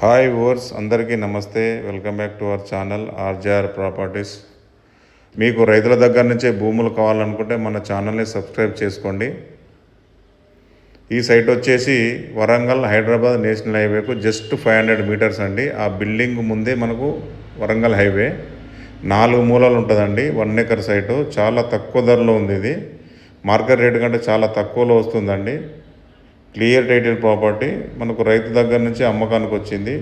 Hi ఓర్స్ అందరికీ నమస్తే. Welcome back to our channel RJR properties. మీకు రైతుల దగ్గర నుంచే భూములు కావాలనుకుంటే మన ఛానల్ని సబ్స్క్రైబ్ చేసుకోండి. ఈ సైట్ వచ్చేసి వరంగల్ హైదరాబాద్ నేషనల్ హైవేకు జస్ట్ ఫైవ్ హండ్రెడ్ మీటర్స్ అండి. ఆ బిల్డింగ్ ముందే మనకు వరంగల్ హైవే. నాలుగు మూలలు ఉంటుందండి వన్ ఎకర్ సైటు. చాలా తక్కువ ధరలో ఉంది ఇది. మార్కెట్ రేటు కంటే చాలా తక్కువలో వస్తుందండి. క్లియర్ టైటిల్ ప్రాపర్టీ మనకు రైతు దగ్గర నుంచి అమ్మకానికి వచ్చింది.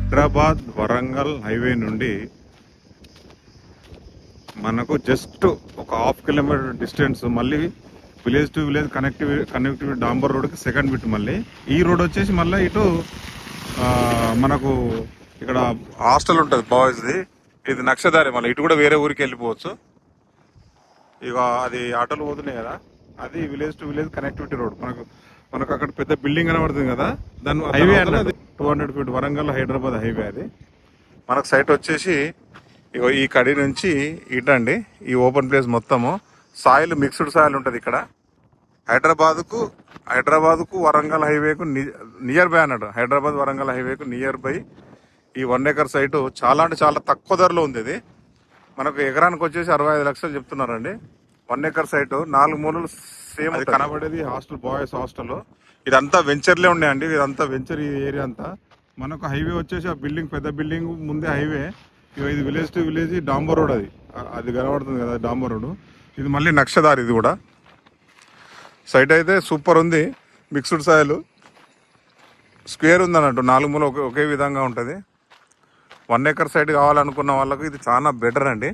హైదరాబాద్ వరంగల్ హైవే నుండి మనకు జస్ట్ ఒక హాఫ్ కిలోమీటర్ డిస్టెన్స్ మళ్ళీ village to village connectivity connectivity డాంబర్ రోడ్కి సెకండ్ బిట్ మళ్ళీ. ఈ రోడ్ వచ్చేసి మళ్ళీ ఇటు మనకు ఇక్కడ హాస్టల్ ఉంటుంది బాయ్స్ది. ఇది నక్షదారి మళ్ళీ. ఇటు కూడా వేరే ఊరికి వెళ్ళిపోవచ్చు. ఇక అది ఆటోలు పోతున్నాయి కదా. అది village to village connectivity road మనకు మనకు అక్కడ పెద్ద బిల్డింగ్ కనబడుతుంది కదా. దాని హైవే అన్నది two hundred feet Warangal Hyderabad highway అది. మనకు సైట్ వచ్చేసి ఇగో ఈ కడి నుంచి ఇటండి ఈ ఓపెన్ ప్లేస్ మొత్తము. సాయిల్ మిక్స్డ్ సాయిల్ ఉంటుంది ఇక్కడ. హైదరాబాద్కు హైదరాబాద్కు వరంగల్ హైవేకు నియర్ బై అన్నట్టు. హైదరాబాద్ వరంగల్ హైవేకు నియర్ బై ఈ వన్ ఎకర్ సైటు చాలా అంటే చాలా తక్కువ ధరలో ఉంది ఇది. మనకు ఎకరానికి వచ్చేసి అరవై ఐదు లక్షలు చెప్తున్నారండి. వన్ ఎకర్ సైట్ నాలుగు మూలలు సేమ్ అది కనబడేది హాస్టల్ బాయ్స్ హాస్టల్. ఇదంతా వెంచర్లే ఉన్నాయండి. ఇదంతా వెంచర్ ఈ ఏరియా అంతా. మనకు హైవే వచ్చేసి ఆ బిల్డింగ్ పెద్ద బిల్డింగ్ ముందే హైవే. ఇది విలేజ్ టు విలేజ్ డాంబర్ రోడ్ అది. అది కనబడుతుంది కదా డాంబర్ రోడ్. ఇది మళ్ళీ నక్షదారి ఇది కూడా. సైట్ అయితే సూపర్ ఉంది. Mixed soil. స్క్వేర్ ఉంది అన్నట్టు నాలుగు మూల ఒకే విధంగా ఉంటుంది. వన్ ఎకర్ సైడ్ కావాలనుకున్న వాళ్ళకు ఇది చాలా బెటర్ అండి.